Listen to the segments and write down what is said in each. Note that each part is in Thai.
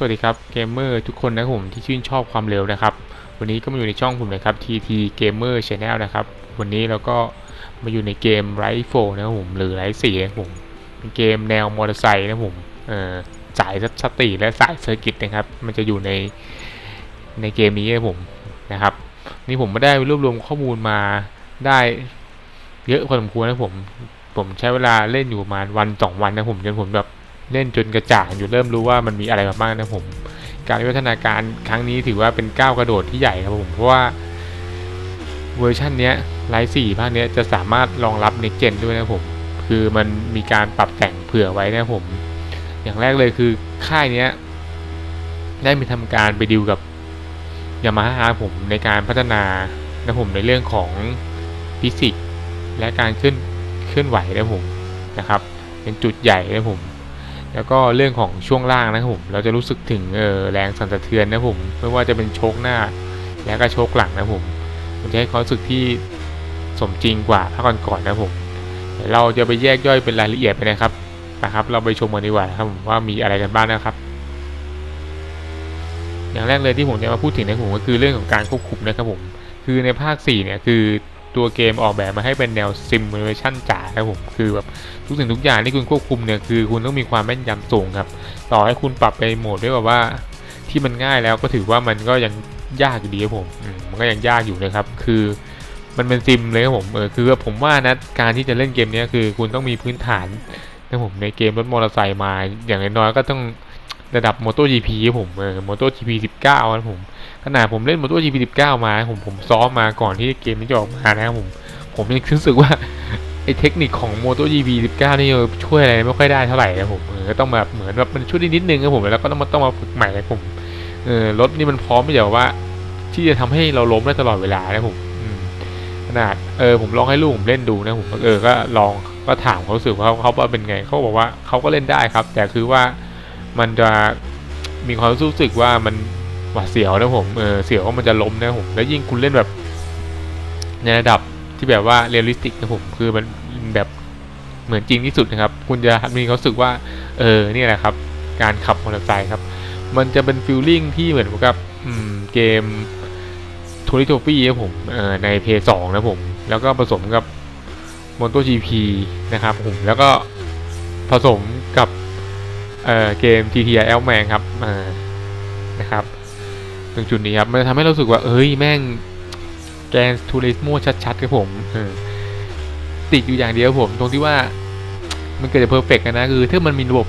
สวัสดีครับเกมเมอร์ทุกคนนะครับผมที่ชื่นชอบความเร็วนะครับ วันนี้ก็มาอยู่ในช่องผมนะครับ TT Gamer Channel นะครับ วันนี้เราก็มาอยู่ในเกม r i f e นะครับผมหรือไรสี่นะครับผมเป็นเกมแนวมอเตอร์ไซค์นะครับผมเอ่อสายสตีและสายเซอร์กิตนะครับ มันจะอยู่ในในเกมนี้นะผมนะครับ นี่ผมไม่ได้รวบรวมข้อมูลมาได้เยอะพอสมควรนะผม ผมใช้เวลาเล่นอยู่ประมาณวันสองวันนะผมจนผมแบบ เล่นจนกระจ่างอยู่เริ่มรู้ว่ามันมีอะไรมาบ้างนะผม การวิวัฒนาการครั้งนี้ถือว่าเป็นก้าวกระโดดที่ใหญ่ครับผมเพราะว่าเวอร์ชันนี้ไลท์สี่ภาคนี้จะสามารถรองรับในเจนด้วยนะผมคือมันมีการปรับแต่งเผื่อไว้นะผม อย่างแรกเลยคือค่ายนี้ได้มีทำการไปดิวกับยามาฮ่าผมในการพัฒนานะผมในเรื่องของฟิสิกส์และการเคลื่อนเคลื่อนไหวนะผมนะครับ เป็นจุดใหญ่นะผม แล้วก็เรื่องของช่วงล่างนะครับผมเราจะรู้สึกถึงเออแรงสั่นสะเทือนนะผมไม่ว่าจะเป็นโชคหน้า และก็โชคหลังนะผมมันจะให้ความรู้สึกที่สมจริงกว่าภาคก่อนๆนะผมเดี๋ยวเราจะไปแยกย่อยเป็นรายละเอียดไปนะครับนะครับ เราไปชมกันดีกว่านะครับผมว่ามีอะไรกันบ้างนะครับ อย่างแรกเลยที่ผมจะมาพูดถึงนะผมก็คือเรื่องของการควบคุมนะครับผมคือในภาค4เนี่ยคือ ตัวเกมออกแบบมาให้เป็นแนวซิมูเลชันจ๋าครับผมคือแบบทุกสิ่งทุกอย่างที่คุณควบคุมเนี่ยคือคุณต้องมีความแม่นยำสูงครับ ต่อให้คุณปรับไปโหมดด้วยแบบว่า ที่มันง่ายแล้วก็ถือว่ามันก็ยังยากอยู่ดีครับผมมันก็ยังยากอยู่นะครับ คือมันเป็นซิมเลยครับผมเออคือผมว่านะการที่จะเล่นเกมนี้คือคุณต้องมีพื้นฐานนะผมในเกมรถมอเตอร์ไซค์มาอย่างน้อยๆก็ต้อง ระดับ MotoGP ครับผมเออ MotoGP 19นะผมขนาดผมเล่น MotoGP 19 มาผมผมซ้อมมาก่อนที่เกมนี้จะออกมานะครับผม ผมยังรู้สึกว่าไอ้เทคนิคของ MotoGP 19 นี่ช่วยอะไรไม่ค่อยได้เท่าไหร่นะผมเออต้องแบบเหมือนแบบมันช่วยได้นิดนึงครับผมแล้วก็ต้องมาต้องมาฝึกใหม่นะผมเออรถนี่มันพร้อมที่จะแบบว่า ที่จะทำให้เราล้มได้ตลอดเวลานะผมขนาดเออผมลองให้ลูกผมเล่นดูนะผมเออก็ลองก็ถามเขาสึกว่าเขาว่าเป็นไงเขาบอกว่าเขาก็เล่นได้ครับ แต่คือว่า มันจะมีความรู้สึกว่ามันหวาดเสียวนะผมเออเสียวว่ามันจะล้มนะผม แล้วยิ่งคุณเล่นแบบ ในระดับที่แบบว่าเรียลลิสติกนะผม คือมันแบบเหมือนจริงที่สุดนะครับ คุณจะมีความรู้สึกว่า เออนี่แหละครับ การขับมอเตอร์ไซค์ครับ มันจะเป็นฟิลลิ่งที่เหมือนกับเกมทูริโทฟี่ครับผมเออในเพย์สองนะผม แล้วก็ผสมกับ MotoGP นะครับผม แล้วก็ผสมกับ เออเกม GTI L Man ครับนะครับตรงจุดนี้ครับมันทำให้เราสึกว่าเอ้ยแม่งแกนทูริสโมชัดๆครับผมติดอยู่อย่างเดียวผมตรงที่ว่ามันเกิดจะเพอร์เฟกต์นะคือถ้ามันมีระบบ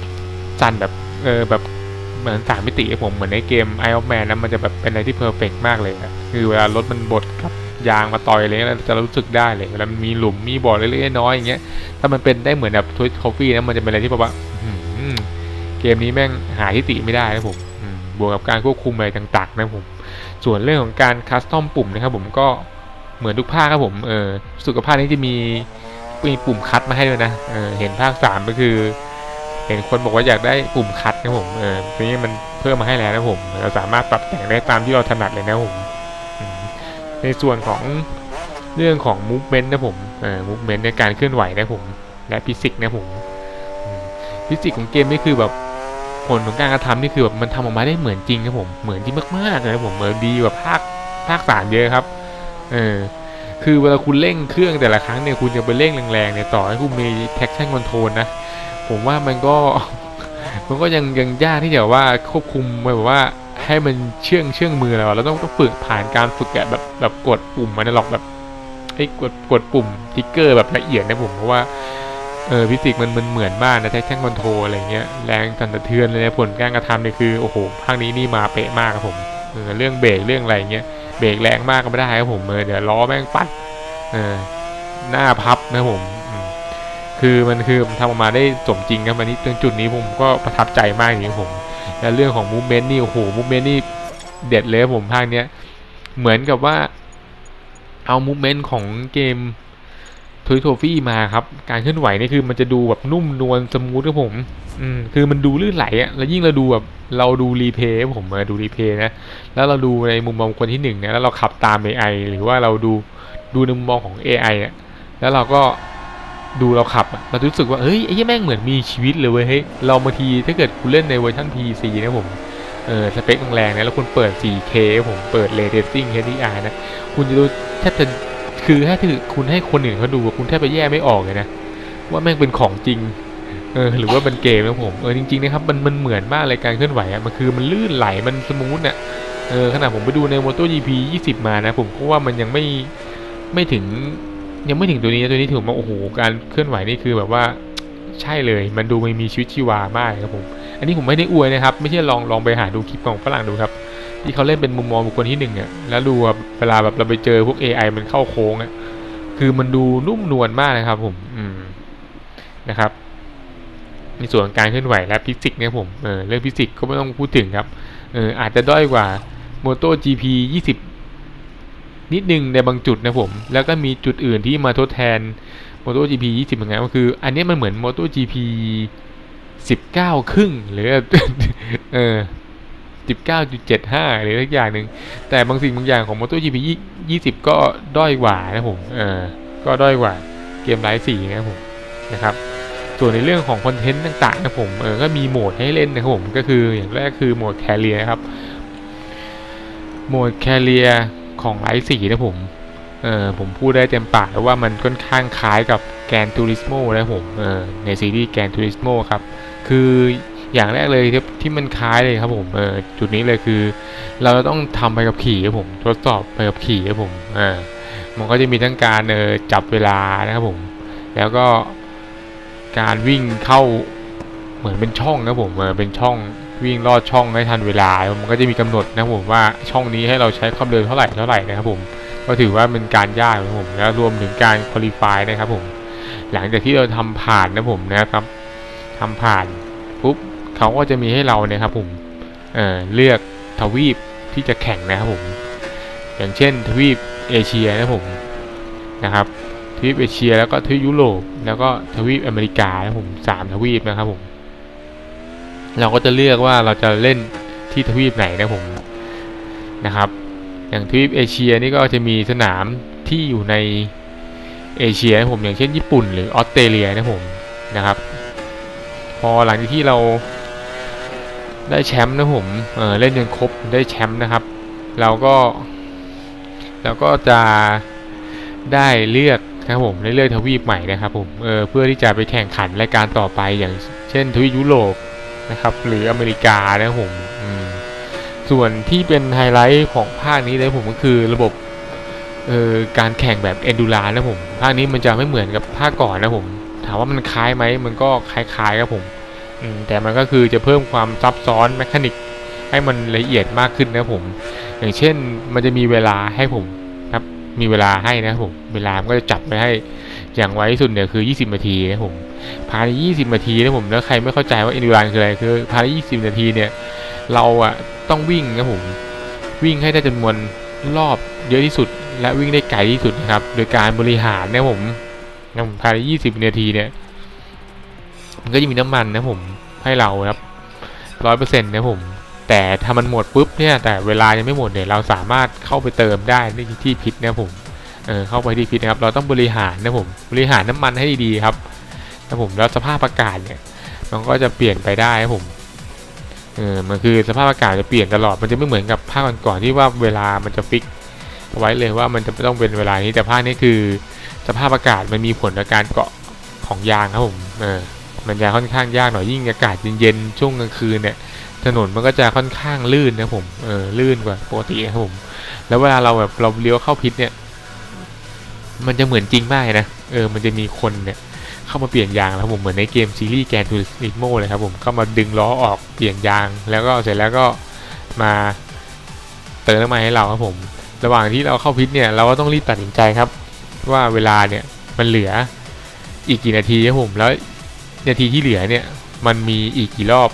จันแบบเออแบบเหมือนสามมิติครับผมเหมือนในเกม i อ o n Man นะมันจะแบบเป็นอะไรที่เพอร์เฟกต์มากเลยอะคือเวลารถมันบดกับยางมาต่อยอะไรเงี้ยจะรู้สึกได้เลยเวลามันมีหลุมมีบ่อเล็กๆน้อยอย่างเงี้ยถ้ามันเป็นได้เหมือนแบบทวิตคอฟฟี่นะมันจะเป็นอะไรที่แบบว่า เกมนี้แม่งหาที่ติไม่ได้นะผมอืมบวกกับการควบคุมอะไรต่างๆนะผม ส่วนเรื่องของการคัสตอมปุ่มนะครับผมก็เหมือนทุกภาคครับผมเออสุขภาพนี้จะมีมีปุ่มคัดมาให้ด้วยนะเออเห็นภาคสามก็คือ เห็นคนบอกว่าอยากได้ปุ่มคัดนะผมเออทีนี้มันเพิ่มมาให้แล้วนะผม เราสามารถปรับแต่งได้ตามที่เราถนัดเลยนะผมในส่วนของเรื่องของ movement นะผมเออ movement ในการเคลื่อนไหวนะผม และฟิสิกส์นะผมอืมฟิสิกส์ของเกมนี่คือแบบ ผลของการกระทำนี่คือแบบมันทำออกมาได้เหมือนจริงครับผมเหมือนจริงมากๆเลยครับผมเหมืออดีกว่าภาคภาคสามเยอะครับเออคือเวลาคุณเร่งเครื่องแต่ละครั้งเนี่ยคุณจะไปเร่งแรงๆเนี่ยต่อให้คุณมี traction control นะผมว่ามันก็มันก็ยังยังยากที่จะว่าควบคุมแบบว่าให้มันเชื่องเชื่องมือเราเราต้องต้องฝึกผ่านการฝึกแบบแบบกดปุ่มมันหรอกแบบไอ้กดกดปุ่มทิกเกอร์แบบละเอียดนะผมเพราะว่า เออฟิสิกส์มันมันเหมือนมากนะแท็กชั่นคอนโทรอะไรเงี้ยแรงสั่นสะเทือนเลยนะผลการกระทำเนี่ยคือโอ้โหภาคนี้นี่มาเป๊ะมากครับผมเออเรื่องเบรกเรื่องอะไรเงี้ยเบรกแรงมากก็ไม่ได้ครับผมเออเดี๋ยวล้อแม่งปัดเออหน้าพับนะผมคือมันคือทำออกมาได้สมจริงครับอันนี้ตรงจุดนี้ผมก็ประทับใจมากจริงผมและเรื่องของมูเมนต์นี่โอ้โหมูเมนต์นี่เด็ดเลยผมภาคเนี้ยเหมือนกับว่าเอามูเมนต์ของเกม ทวิโทฟี่มาครับ การเคลื่อนไหวนี่คือมันจะดูแบบนุ่มนวลสมูทครับผม อืมคือมันดูลื่นไหลอะแล้วยิ่งเราดูแบบเราดูรีเพย์ผมมาดูรีเพย์นะ แล้วเราดูในมุมมองคนที่หนึ่งเนี่ยแล้วเราขับตาม AI หรือว่าเราดูดูในมุมมองของ AI อะแล้วเราก็ดูเราขับอะเรารู้สึกว่าเฮ้ยไอ้แม่งเหมือนมีชีวิตเลยเว้ยเฮ้ยเราบางทีถ้าเกิดคุณเล่นในเวอร์ชัน PC นะผมเออสเปคแรงๆนะแล้วคุณเปิด 4K ผมเปิด Ray Tracing HDR นะ คุณจะดูแทบจะ คือถ้าถือคุณให้คนอื่นเขาดูคุณแทบจะแยกไม่ออกเลยนะว่าแม่งเป็นของจริงเออหรือว่าเป็นเกมนะผมเออจริงๆนะครับมันมันเหมือนมากเลยการเคลื่อนไหวอะมันคือมันลื่นไหลมันสมูทอะเออขนาดผมไปดูใน MotoGP 20 มานะผมก็ว่ามันยังไม่ไม่ถึงยังไม่ถึงตัวนี้นะตัวนี้ถือว่าโอ้โหการเคลื่อนไหวนี่คือแบบว่าใช่เลย มันดูมันมีชีวิตชีวามากครับผม อันนี้ผมไม่ได้อวยนะครับ ไม่ใช่ลองลองไปหาดูคลิปของฝรั่งดูครับ ที่เขาเล่นเป็นมุมมองบุคคลที่หนึ่งอะแล้วดูเวลาแบบเราไปเจอพวก AI มันเข้าโค้งอะคือมันดูนุ่มนวลมากนะครับ ผม อืมนะครับในส่วนของการเคลื่อนไหวและฟิสิกส์เนี่ยผมเออเรื่องฟิสิกส์ก็ไม่ต้องพูดถึงครับเอออาจจะด้อยกว่า Moto GP 20 นิดนึงในบางจุดนะผม แล้วก็มีจุดอื่นที่มาทดแทน Moto GP 20เหมือนกันก็คือ อันนี้มันเหมือน Moto GP 19 ครึ่ง หรือเออ 19.75 หรือสักอย่างหนึ่ง แต่บางสิ่งบางอย่างของ MotoGP 20 ก็ด้อยกว่านะผม เออ ก็ด้อยกว่าเกมไลฟ์สี่นะผม นะครับ ส่วนในเรื่องของคอนเทนต์ต่างๆนะผม เออ ก็มีโหมดให้เล่นนะครับผม ก็คืออย่างแรกคือโหมดแคเรียนะครับ โหมดแคเรียของไลฟ์สี่นะผมเออผมพูดได้เต็มปากแล้วว่ามันค่อนข้างคล้ายกับแกนทูริสโมนะผมเออในซีรีส์แกนทูริสโมครับ คือ อย่างแรกเลยที่ที่มันคล้ายเลยครับผมเออจุดนี้เลยคือ เราจะต้องทำไปกับขี่ครับผมทดสอบไปกับขี่ครับผมเออมันก็จะมีทั้งการเออจับเวลานะครับผม แล้วก็การวิ่งเข้าเหมือนเป็นช่องนะผมเออเป็นช่องวิ่งลอดช่องให้ทันเวลา มันก็จะมีกำหนดนะผมว่าช่องนี้ให้เราใช้ความเร็วเท่าไหร่เท่าไหร่นะครับผม ก็ถือว่าเป็นการยากนะผมแล้วรวมถึงการคุริฟายนะครับผม หลังจากที่เราทำผ่านนะผมนะครับทำผ่าน เขาก็จะมีให้เราเนี่ยครับผมเเลือกทวีปที่จะแข่งนะครับผม อย่างเช่นทวีปเอเชียนะผมนะครับทวีปเอเชียแล้วก็ทวีปยุโรปแล้วก็ทวีปอเมริกานะผมสามทวีปนะครับผมเราก็จะเลือกว่าเราจะเล่นที่ทวีปไหนนะผมนะครับ อย่างทวีปเอเชียนี่ก็จะมีสนามที่อยู่ในเอเชียนะผมอย่างเช่นญี่ปุ่นหรือออสเตรเลียนะผมนะครับ พอหลังจากที่เรา ได้แชมป์นะผมเเล่นจนครบได้แชมป์นะครับ เราก็ เราก็จะได้เลือกนะครับผมได้เลือกทวีปใหม่นะครับผมเเพื่อที่จะไปแข่งขันรายการต่อไปอย่างเช่นทวีปยุโรปนะครับ หรืออเมริกานะผมมส่วนที่เป็นไฮไลท์ของภาคนี้เลยผมก็คือระบบเอ่อการแข่งแบบเอนดูรานะผม ภาคนี้มันจะไม่เหมือนกับภาคก่อนนะผม ถามว่ามันคล้ายไหม มันก็คล้ายๆครับผม แต่มันก็คือจะเพิ่มความซับซ้อนแมคานิกให้มันละเอียดมากขึ้นนะผม อย่างเช่นมันจะมีเวลาให้ผมครับ มีเวลาให้นะผม เวลามันก็จะจับไปให้ อย่างไว้สุดเนี่ยคือ 20 นาทีนะผม ภายใน 20 นาทีนะผม แล้วใครไม่เข้าใจว่าอินดูรันคืออะไร คือภายใน 20 นาทีเนี่ย เราอะต้องวิ่งนะผม วิ่งให้ได้จำนวนรอบเยอะที่สุด และวิ่งได้ไกลที่สุดนะครับ โดยการบริหารนะผมนะผมภายใน 20 นาทีเนี่ย มันก็จะมีน้ำมันนะผมให้เราครับร้อยเปอร์เซ็นต์นะผมแต่ถ้ามันหมดปุ๊บเนี่ยแต่เวลายังไม่หมดเนี่ยเราสามารถเข้าไปเติมได้ที่ที่พิษนะผมเออเข้าไปที่พิษนะครับเราต้องบริหารนะผมบริหารน้ำมันให้ดีๆครับนะผมแล้วสภาพอากาศเนี่ยมันก็จะเปลี่ยนไปได้ครับผมเออมันคือสภาพอากาศจะเปลี่ยนตลอดมันจะไม่เหมือนกับภาคก่อนๆที่ว่าเวลามันจะฟิกไว้เลยว่ามันจะไม่ต้องเป็นเวลานี้แต่ภาคนี้คือ สภาพอากาศมันมีผลต่อการเกาะของยางครับผมเออ มันจะค่อนข้างยากหน่อยยิ่งอากาศเย็นๆช่วงกลางคืนเนี่ย ถนนมันก็จะค่อนข้างลื่นนะผมเออลื่นกว่าปกติครับผมแล้วเวลาเราแบบเราเลี้ยวเข้าพิษเนี่ย มันจะเหมือนจริงมากนะเออมันจะมีคนเนี่ยเข้ามาเปลี่ยนยางแล้วผมเหมือนในเกมซีรีส์แกนทูริโมเลยครับผมเข้ามาดึงล้อออกเปลี่ยนยาง แล้วก็เสร็จแล้วก็มาเติมน้ำมันให้เราครับผม ระหว่างที่เราเข้าพิษเนี่ยเราก็ต้องรีบตัดสินใจครับ ว่าเวลาเนี่ยมันเหลืออีกกี่นาทีครับผมแล้ว นาทีที่เหลือเนี่ยมันมีอีกกี่รอบ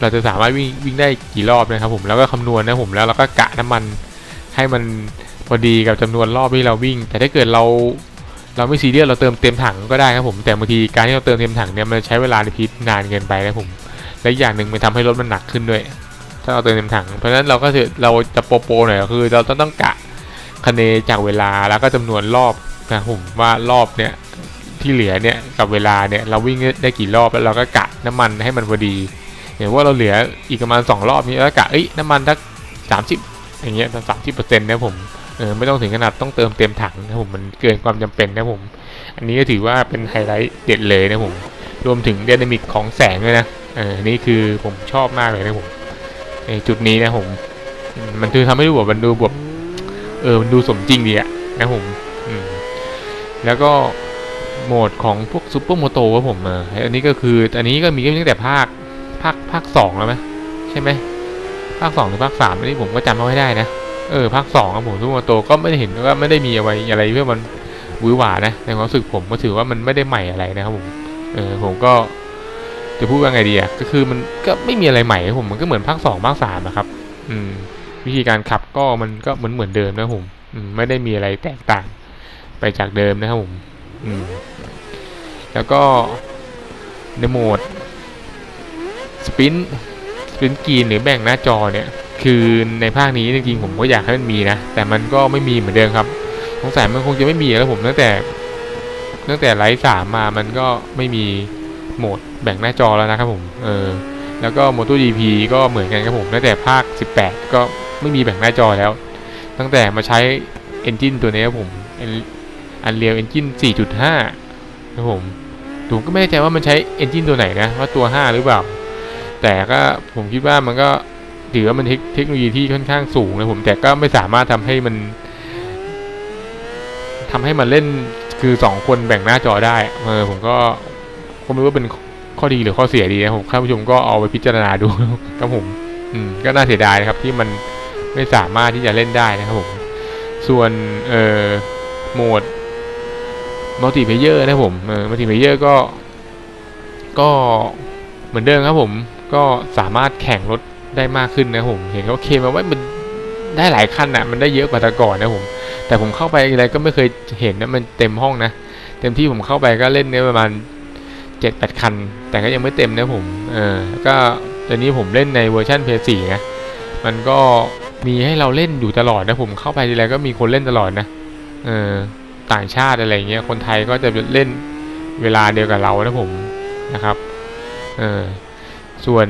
เราจะสามารถวิ่งวิ่งได้กี่รอบนะครับผมแล้วก็คำนวณนะผมแล้วเราก็กะน้ำมันให้มันพอดีกับจำนวนรอบที่เราวิ่ง แต่ถ้าเกิดเราเราไม่ซีเรียสเราเติมเต็มถังก็ได้ครับผมแต่บางทีการที่เราเติมเต็มถังเนี่ยมันใช้เวลาในพิษนานเกินไปนะผมและอย่างหนึ่งมันทำให้รถมันหนักขึ้นด้วย ถ้าเราเติมเต็มถัง เพราะฉะนั้นเราก็จะเราจะโปโปหน่อยคือ เราต้องต้องกะคะเนจากเวลาแล้วก็จำนวนรอบนะผมว่ารอบเนี่ย ที่เหลือเนี่ยกับเวลาเนี่ยเราวิ่งได้กี่รอบแล้วเราก็กะน้ำมันให้มันพอดีอย่างว่าเราเหลืออีกประมาณสองรอบนี้แล้วกะเอ้ยน้ำมันสักสามสิบอย่างเงี้ยสามสิบเปอร์เซ็นต์นะผมเออไม่ต้องถึงขนาดต้องเติมเต็มถังนะผมมันเกินความจำเป็นนะผม อันนี้ก็ถือว่าเป็นไฮไลท์เด็ดเลยนะผม รวมถึง d ดนามิกของแสงด้วยนะเออนี่คือผมชอบมากเลยนะผมในจุดนี้นะผม มันคือทำให้ดูแบบมันดูแบบเออมันดูสมจริงดีอะนะผมแล้วก็ โหมดของพวกซูเปอร์โมโตครับผมเอออันนี้ก็คืออันนี้ก็มีตั้งแต่ภาคภาคภาคสองแล้วไหมใช่ไหมภาคสองหรือภาคสามอันนี้ผมก็จำไม่ได้นะเออภาคสองครับผมซูเปอร์โมโตก็ไม่ได้เห็นว่าไม่ได้มีอะไรอะไรเพื่อมันหวือหวานะในความรู้สึกผมก็ถือว่ามันไม่ได้ใหม่อะไรนะครับผมเออผมก็จะพูดว่าไงดีอะก็คือมันก็ไม่มีอะไรใหม่ครับผมมันก็เหมือนภาคสองภาคสามนะครับ อืม วิธีการขับก็มันก็เหมือนเหมือนเดิมนะครับผมอืมไม่ได้มีอะไรแตกต่างไปจากเดิมนะครับผม แล้วก็ในโหมดสปินสปินกีนหรือแบ่งหน้าจอเนี่ยคือในภาคนี้จริงๆผมก็อยากให้มันมีนะ แต่มันก็ไม่มีเหมือนเดิมครับสงสัยมันคงจะไม่มีแล้วผมตั้งแต่ตั้งแต่ไลฟ์สามมามันก็ไม่มีโหมดแบ่งหน้าจอแล้วนะครับผมเออแล้วก็ MotoGP ก็เหมือนกันครับผมตั้งแต่ภาค 18 ก็ไม่มีแบ่งหน้าจอแล้ว ตั้งแต่มาใช้ Engine ตัวนี้ครับผม Unreal Engine 4.5 ครับผมผมก็ไม่แน่ใจว่ามันใช้ Engine ตัวไหนนะ ว่าตัว 5 หรือเปล่า แต่ก็ผมคิดว่ามันก็ถือว่ามันเทคโนโลยีที่ค่อนข้างสูงนะผม แต่ก็ไม่สามารถทำให้มันทำให้มันเล่นคือสองคนแบ่งหน้าจอได้เออผมก็ก็ไม่รู้ว่าเป็นข้อดีหรือข้อเสียดีนะผมท่านผู้ชมก็เอาไปพิจารณาดูครับผมอืมก็น่าเสียดายนะครับที่มันไม่สามารถที่จะเล่นได้นะครับผม ส่วนเอ่อโหมด มัลติเพเยอร์นะผมมัลติเพเยอร์ก็ ก็เหมือนเดิมครับผม ก็สามารถแข่งรถได้มากขึ้นนะผม เห็นเขาเคมมาว่ามันได้หลายคันอะ มันได้เยอะกว่าแต่ก่อนนะผม แต่ผมเข้าไปอะไรก็ไม่เคยเห็นนะมันเต็มห้องนะ เต็มที่ผมเข้าไปก็เล่นเนี่ยประมาณเจ็ดแปดคัน แต่ก็ยังไม่เต็มนะผม เออ ก็ตอนนี้ผมเล่นในเวอร์ชัน PS4 นะ มันก็มีให้เราเล่นอยู่ตลอดนะผมเข้าไปทีไรก็มีคนเล่นตลอดนะ เออ ต่างชาติอะไรเงี้ยคนไทยก็จะเล่นเวลาเดียวกับเรานะผมนะครับเออส่วน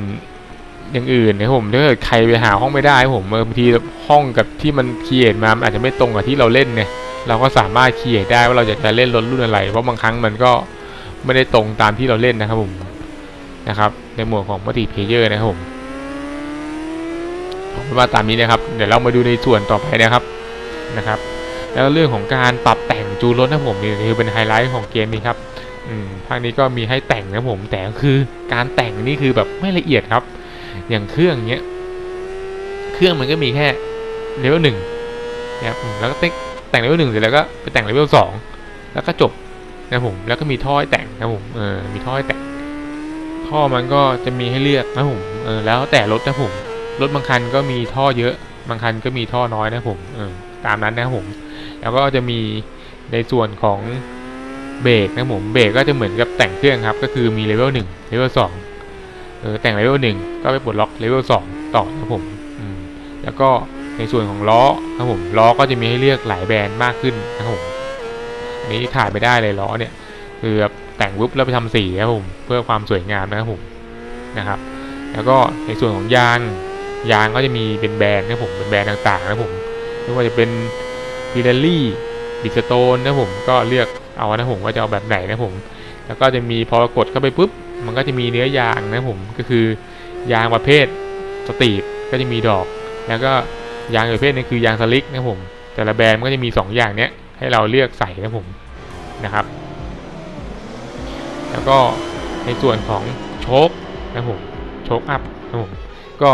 อย่างอื่นนี่ยผมถ้าเกิดใครไปหาห้องไม่ได้ผมบางทีห้องกับที่มันเคีเอทมามันอาจจะไม่ตรงกับที่เราเล่นเนี่ยเราก็สามารถเคีเอทได้ว่าเราอยากจะเล่นรถรุ่นอะไร เพราะบางครั้งมันก็ไม่ได้ตรงตามที่เราเล่นนะครับผมนะครับ ในหมวดของมัลติเพเยอร์นะครับผมเอาเป็นว่าตามนี้นะครับ เดี๋ยวเรามาดูในส่วนต่อไปนะครับนะครับ แล้วเรื่องของการปรับแต่ง จูรถนะผมนี่คือเป็นไฮไลท์ของเกมนี้ครับภาคนี้ก็มีให้แต่งนะผมแต่คือการแต่งนี่คือแบบไม่ละเอียดครับ อย่างเครื่องเนี้ยเครื่องมันก็มีแค่เลเวลหนึ่งนะครับแล้วก็แต่งเลเวลหนึ่งเสร็จแล้วก็ไปแต่งเลเวลสองแล้วก็จบนะผมแล้วก็มีท่อให้แต่งนะผมเออมีท่อให้แต่งท่อมันก็จะมีให้เลือกนะผมเออแล้วแต่รถนะผมรถบางคันก็มีท่อเยอะ บางคันก็มีท่อน้อยนะผมเออตามนั้นนะผม แล้วก็จะมี ในส่วนของเบรกนะผมเบรกก็จะเหมือนกับแต่งเครื่องครับ ก็คือมีเลเวลหนึ่งเลเวลสองเออแต่งเลเวลหนึ่งก็ไปปลดล็อกเลเวลสองต่อนะครับผมอืมแล้วก็ในส่วนของล้อนะครับผมล้อก็จะมีให้เลือกหลายแบรนด์มากขึ้นนะครับผมนี้ขาดไม่ได้เลยล้อเนี่ยคือแบบแต่งปุ๊บแล้วไปทำสีนะครับผมเพื่อความสวยงามนะครับผมนะครับ แล้วก็ในส่วนของยางยางก็จะมีเป็นแบรนด์นะครับผมเป็นแบรนด์ต่างๆนะครับผมไม่ว่าจะเป็นพิเรลลี่ บิสโตนนะผมก็เลือกเอานะผมว่าจะเอาแบบไหนนะผม แล้วก็จะมีพอกดเข้าไปปุ๊บ มันก็จะมีเนื้อยางนะผมก็คือยางประเภทสตรีทก็จะมีดอก แล้วก็ยางประเภทนึงคือยางสลิกนะผม แต่ละแบรนด์ก็จะมี 2 อย่างเนี้ยให้เราเลือกใส่นะผมนะครับ แล้วก็ในส่วนของโชคนะผมโชคอัพนะผมก็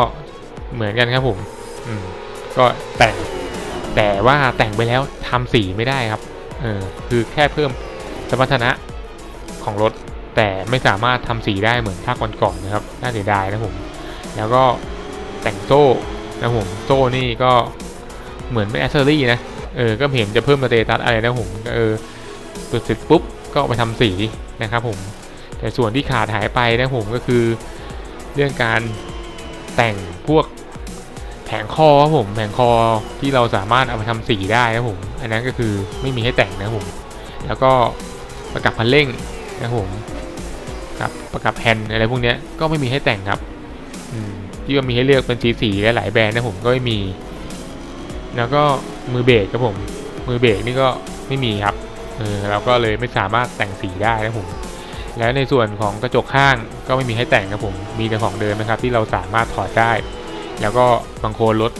เหมือนกันครับผม อืม ก็แต่ง แต่ว่าแต่งไปแล้วทำสีไม่ได้ครับ เออคือแค่เพิ่มสมรรถนะของรถ แต่ไม่สามารถทำสีได้เหมือนภาคก่อนๆนะครับ น่าเสียดายนะผม แล้วก็แต่งโซ่นะผม โซ่นี่ก็เหมือนไม่แอสเซอรี่นะ เออ ก็เห็นจะเพิ่มสเตตัสอะไรนะผม เออตัวเสร็จปุ๊บ ก็ไปทำสีนะครับผม แต่ส่วนที่ขาดหายไปนะผมก็คือเรื่องการแต่งพวก ผงคอครับผมแผงคอที่เราสามารถเอาไปทำสีได้นะครับผม อันนั้นก็คือไม่มีให้แต่งนะครับผม แล้วก็ประกับพันเร่งนะครับผมกับประกับแฮนอะไรพวกนี้ก็ไม่มีให้แต่งครับที่ว่ามีให้เลือกเป็นสีสีหลายแบรนด์นะผมก็ไม่มี แล้วก็มือเบรกครับผม มือเบรกนี่ก็ไม่มีครับเออเราก็เลยไม่สามารถแต่งสีได้นะผมแล้วในส่วนของกระจกข้างก็ไม่มีให้แต่งครับผม มีแต่ของเดิมนะครับ ที่เราสามารถถอดได้ แล้วก็บางโคนลด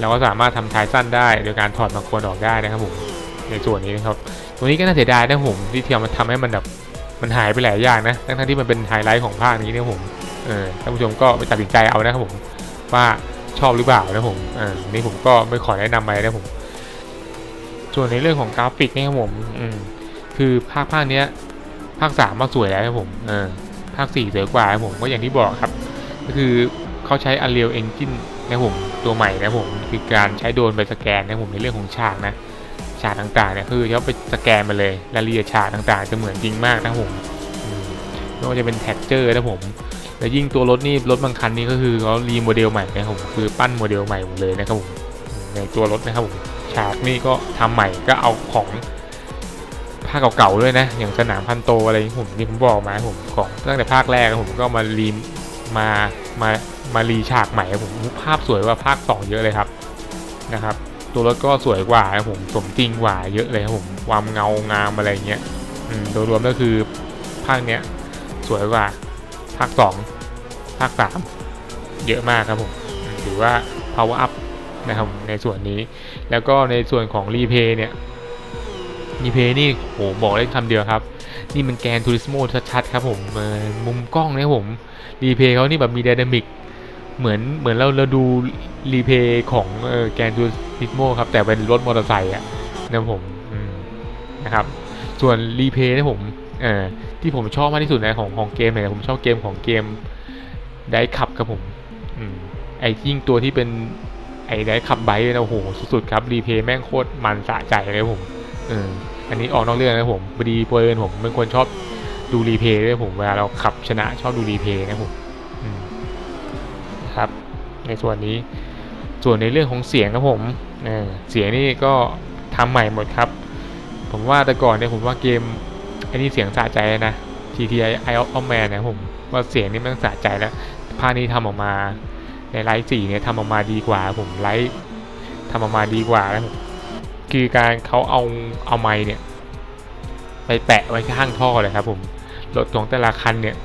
เราก็สามารถทำท้ายสั้นได้ โดยการถอดบางโคนออกได้นะครับผมในส่วนนี้นะครับตรงนี้ก็น่าเสียดายนะผมที่เทียมมันทำให้มันแบบมันหายไปหลายอย่างนะทั้งที่มันเป็นไฮไลท์ของภาคนี้นี่ยผมเออท่านผู้ชมก็ไปตัดสินใจเอานะครับผมว่าชอบหรือเปล่านะผมเออนี่ผมก็ไม่ขอแนะนำไปนะผม ส่วนในเรื่องของกราฟิกนี่ครับผมอืมคือภาคภาคเนี้ยภาคสามมาสวยแล้วครับผมเออภาคสี่สวยกว่าครับผมก็อย่างที่บอกครับ ก็คือ เขาใช้ Unreal Engine นะผมตัวใหม่นะผมคือการใช้โดรนไปสแกนนะผมในเรื่องของฉากนะฉากต่างๆเนี่ยคือเขาไปสแกนมาเลยรายละเอียดฉากต่างๆจะเหมือนจริงมากนะผมไม่ว่าจะเป็นแท็กเจอร์นะผมแล้วยิ่งตัวรถนี่รถบางคันนี่ก็คือเขารีโมเดลใหม่นะครับผมคือปั้นโมเดลใหม่หมดเลยนะครับผมในตัวรถนะครับผมฉากนี่ก็ทำใหม่ก็เอาของภาคเก่าๆด้วยนะ อย่างสนามพันโตอะไรที่ผมที่ผมบอกมาผมของตั้งแต่ภาคแรกผมก็มารีมามา มารีฉากใหม่ผมภาพสวยกว่าภาค 2 เยอะเลยครับนะครับ ตัวรถก็สวยกว่าผมสมจริงกว่าเยอะเลยครับผมความเงางามอะไรเงี้ยอืมโดยรวมก็คือภาคเนี้ยสวยกว่าภาค 2 ภาค 3 เยอะมากครับผมถือว่า power up นะครับในส่วนนี้แล้วก็ในส่วนของรีเพย์เนี่ยรีเพย์นี่โหบอกได้คำเดียวครับ นี่มันแกนทูริสโมชัดๆครับผมมุมกล้องเนี่ยผมรีเพย์เขานี่แบบมีไดนามิก เหมือนเหมือนเราเราดูรีเพย์ของแกนทูริสโมครับ แต่เป็นรถมอเตอร์ไซค์อะนะผมมนะครับ ส่วนรีเพย์เนี่ยผมที่ผมชอบมากที่สุดนะของของเกมเนี่ยผมชอบเกมของเกมได้ขับครับผมอมไอ้ยิ่งตัวที่เป็นไอ้ได้ขับไบค์นะโอ้โหสุดๆครับรีเพย์แม่งโคตรมันสะใจเลยผมเอออันนี้ออกนอกเรื่องนะผมพอดีเปินผมเป็นคนชอบดูรีเพย์ด้วยผมเวลาเราขับชนะชอบดูรีเพย์นะผม นะครับ ในส่วนนี้ส่วนในเรื่องของเสียงครับผมเเสียงนี่ก็ทำใหม่หมดครับ ผมว่าแต่ก่อนเนี่ยผมว่าเกมไอ้นี่เสียงสะใจนะ GTI i of Man นะผมว่าเสียงนี่มันสะใจแล้วภาคนี้ทำออกมาในไลท์สี่เนี่ยทำออกมาดีกว่า ผมไลท์ทำออกมาดีกว่าแล้วคือการเขาเอาเอาไม้เนี่ยไปแปะไว้ข้างท่อเลยครับผมรถของแต่ละคันเนี่ย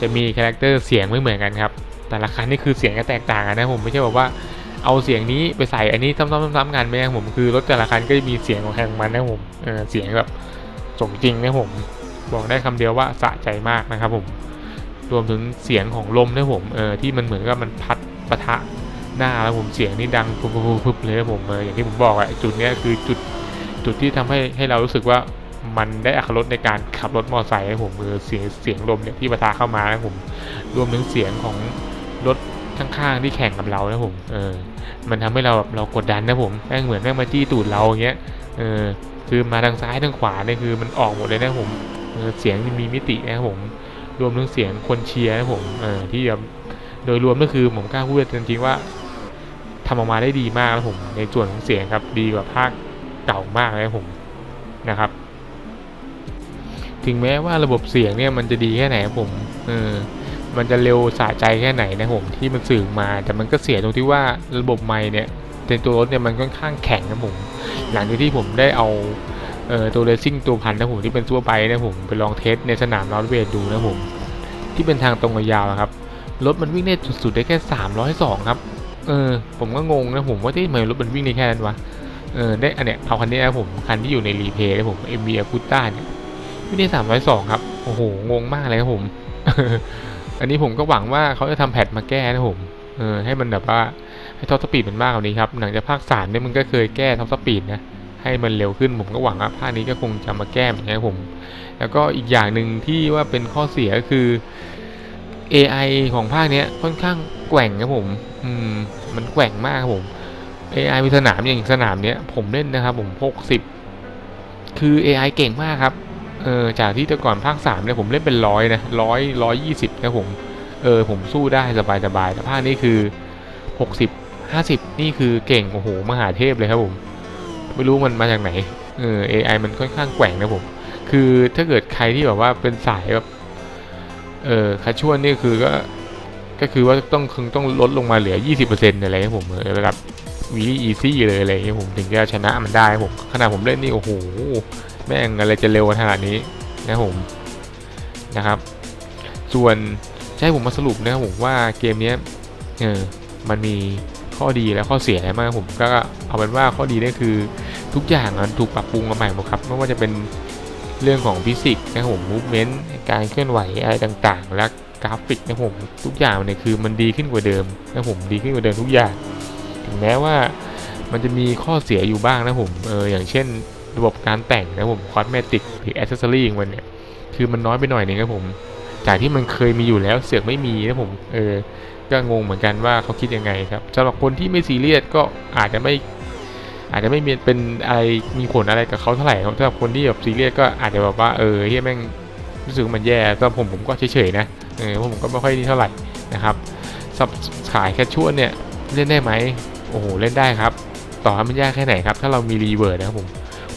จะมีคาแรคเตอร์เสียงไม่เหมือนกันครับ แต่ละคันนี่คือเสียงก็แตกต่างกันนะผมไม่ใช่แบบว่าเอาเสียงนี้ไปใส่อันนี้ซ้ำๆๆๆกันไม่ใช่ครับผมคือรถแต่ละคันก็จะมีเสียงของแข่งมันนะผมเออเสียงแบบสมจริงนะผมบอกได้คำเดียวว่าสะใจมากนะครับผมรวมถึงเสียงของลมนะผมเออที่มันเหมือนกับมันพัดปะทะหน้าแล้วผมเสียงนี่ดังปุ๊บๆเลยนะผมเอออย่างที่ผมบอกอะจุดเนี้ยคือจุดจุดที่ทำให้ให้เรารู้สึกว่ามันได้อัตรถรสในการขับรถมอเตอร์ไซค์นะผมเออเสียงเสียงลมเนี่ยที่ปะทะเข้ามานะผมรวมถึงเสียงของ รถข้างๆที่แข่งกับเรานะผมเออมันทำให้เราแบบเรากดดันนะผมแม่งเหมือนแม่งมาจี้ตูดเราอย่างเงี้ยเออคือมาทางซ้ายทางขวาเนี่ยคือมันออกหมดเลยนะผมเออเสียงมันมีมิตินะผมรวมถึงเสียงคนเชียร์นะผมเออที่แบบโดยรวมก็คือผมกล้าพูดจริงๆว่าทำออกมาได้ดีมากนะผมในส่วนของเสียงครับดีกว่าภาคเก่ามากเลยนะผมนะครับ ถึงแม้ว่าระบบเสียงเนี่ยมันจะดีแค่ไหนผมเออ มันจะเร็วสะใจแค่ไหนนะผมที่มันสื่อมา แต่มันก็เสียตรงที่ว่าระบบไมค์เนี่ยในตัวรถเนี่ยมันค่อนข้างแข็งนะผมหลังจากที่ผมได้เอาเออตัวเรซิ่งตัวพันนะผมที่เป็นตัวไปนะผมไปลองเทสในสนามลอสเวดดูนะผมที่เป็นทางตรงยาวครับรถมันวิ่งได้สุดๆได้แค่ 302 ครับ เออ ผมก็งงนะผมว่าที่ทำไมรถมันวิ่งได้แค่นั้นวะ เออ ได้ อันเนี้ยเอาคันนี้นะผม คันที่อยู่ในรีเพย์นะผม MV a c u t a เนี่ยวิ่งได้ 302 ครับ โอ้โห งงมากเลยครับผม อันนี้ผมก็หวังว่าเขาจะทำแพทมาแก้นะผมเออให้มันแบบว่าให้ท็อปสปีดมันมากกว่านี้ครับหลังจากภาคสามเนี่ยมันก็เคยแก้ท็อปสปีดนะให้มันเร็วขึ้นผมก็หวังว่าภาคนี้ก็คงจะมาแก้เหมือนกันครับผม แล้วก็อีกอย่างหนึ่งที่ว่าเป็นข้อเสียก็คือ AI ของภาคเนี้ยค่อนข้างแกว่งครับผมอืมมันแกว่งมากครับผม AI มีสนามอย่างสนามเนี้ยผมเล่นนะครับผม 60 คือ AI เก่งมากครับ เออจากที่แต่ก่อนภาคสามเนี่ยผมเล่นเป็นร้อยนะร้อยร้อยยี่สิบนะผมเออผมสู้ได้สบายสบายแต่ภาคนี้คือหกสิบห้าสิบนี่คือเก่งโอ้โหมหาเทพเลยครับผม ไม่รู้มันมาจากไหนเออ AI มันค่อนข้างแกว่งนะผม คือถ้าเกิดใครที่แบบว่าเป็นสายแบบเออคัชชวลนี่คือก็ก็คือว่าต้องคงต้องลดลงมาเหลือ 20%อะไรครับผมเออระดับวีลี่อีซี่เลยอะไรอย่างเงี้ยผมถึงจะชนะมันได้ผมขนาดผมเล่นนี่โอ้โห แม่งอะไรจะเร็วขนาดนี้นะผมนะครับ ส่วนให้ผมมาสรุปนะครับผมว่าเกมนี้เออมันมีข้อดีและข้อเสียอะไรบ้างครับผมก็เอาเป็นว่าข้อดีนี่คือทุกอย่างมันถูกปรับปรุงมาใหม่หมดครับไม่ว่าจะเป็นเรื่องของฟิสิกส์นะผมมูฟเมนต์การเคลื่อนไหวอะไรต่างๆ และกราฟิกนะผมทุกอย่างเนี่ยคือมันดีขึ้นกว่าเดิมนะผมดีขึ้นกว่าเดิมทุกอย่าง ถึงแม้ว่ามันจะมีข้อเสียอยู่บ้างนะผมเอออย่างเช่น ระบบการแต่งนะผมคอสเมติกหรืออ c เซสซอรี่ของมันเนี่ยคือมันน้อยไปหน่อยนึงครับผม จากที่มันเคยมีอยู่แล้วเสือกไม่มีนะผมเออก็งงเหมือนกันว่าเขาคิดยังไงครับสำหรับคนที่ไม่ซีเรียสก็อาจจะไม่อาจจะไม่มีเป็นอะไรมีผลอะไรกับเขาเท่าไหร่ครับสำหรับคนที่แบบซีเรียสก็อาจจะแบบว่าเออเฮียแม่งรู้สึกมันแย่สำหรับผมผมก็เฉยๆนะเออเพราะผมก็ไม่ค่อยนี่เท่าไหร่นะครับสับขายแคชชวลเนี่ยเล่นได้ไหมโอ้โหเล่นได้ครับ ต่อให้มันยากแค่ไหนครับ ถ้าเรามีรีเวิร์ดนะครับผม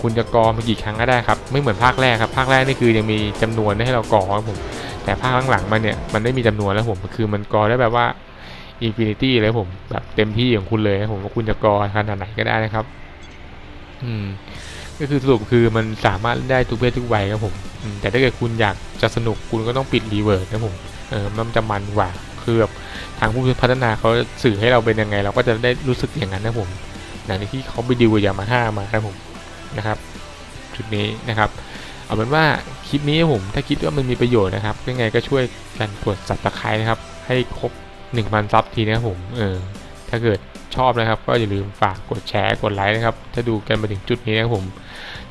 คุณจะกอมากี่ครั้งก็ได้ครับ ไม่เหมือนภาคแรกครับ ภาคแรกนี่คือยังมีจำนวนให้เรากอครับผม แต่ภาคหลังๆมันเนี่ยมันไม่มีจำนวนแล้วผม คือมันกอได้แบบว่าอินฟินิตี้เลยผม แบบเต็มที่ของคุณเลยนะผมว่าคุณจะกอขนาดไหนก็ได้นะครับ อืม ก็คือสรุปคือมันสามารถได้ทุกเพศทุกวัยครับผม แต่ถ้าเกิดคุณอยากจะสนุกคุณก็ต้องปิดรีเวิร์ดนะผม เออ มันจะมันกว่า คือแบบทางผู้พัฒนาเขาสื่อให้เราเป็นยังไง เราก็จะได้รู้สึกอย่างนั้นนะผมอย่างที่เขาไปดีลกับยามาฮ่ามาครับผม นะครับจุดนี้นะครับ เอาเป็นว่าคลิปนี้ผมถ้าคิดว่ามันมีประโยชน์นะครับยังไงก็ช่วยกันกด subscribe นะครับ ให้ครบ1,000ซับทีนะครับผมเออถ้าเกิดชอบนะครับ ก็อย่าลืมฝากกดแชร์กดไลค์นะครับ ถ้าดูกันมาถึงจุดนี้นะครับผม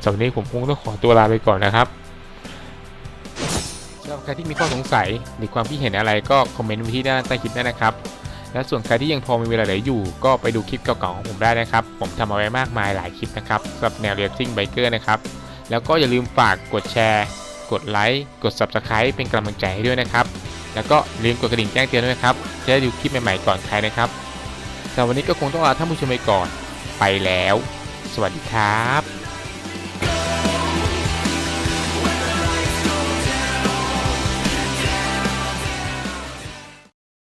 สำหรับวันนี้ผมคงต้องขอตัวลาไปก่อนนะครับสำหรับใครที่มีข้อสงสัยหรือความคิดเห็นอะไรก็คอมเมนต์ไว้ที่ด้านใต้คลิปได้นะครับ และส่วนใครที่ยังพอมีเวลาเหลืออยู่ ก็ไปดูคลิปเก่าๆของผมได้นะครับ ผมทำเอาไว้มากมายหลายคลิปนะครับสำหรับแนวเรีย c ซิ่งไบเกอร์นะครับ แล้วก็อย่าลืมฝากกดแชร์ กดไลค์ กด Subscribe เป็นกำลังใจให้ด้วยนะครับ แล้วก็ลืมกดกระดิ่งแจ้งเตือนด้วยครับจะได้ดูคลิปใหม่ๆก่อนใครนะครับสำหรับวันนี้ก็คงต้องลาท่านผู้ชมไปก่อน ไปแล้ว สวัสดีครับ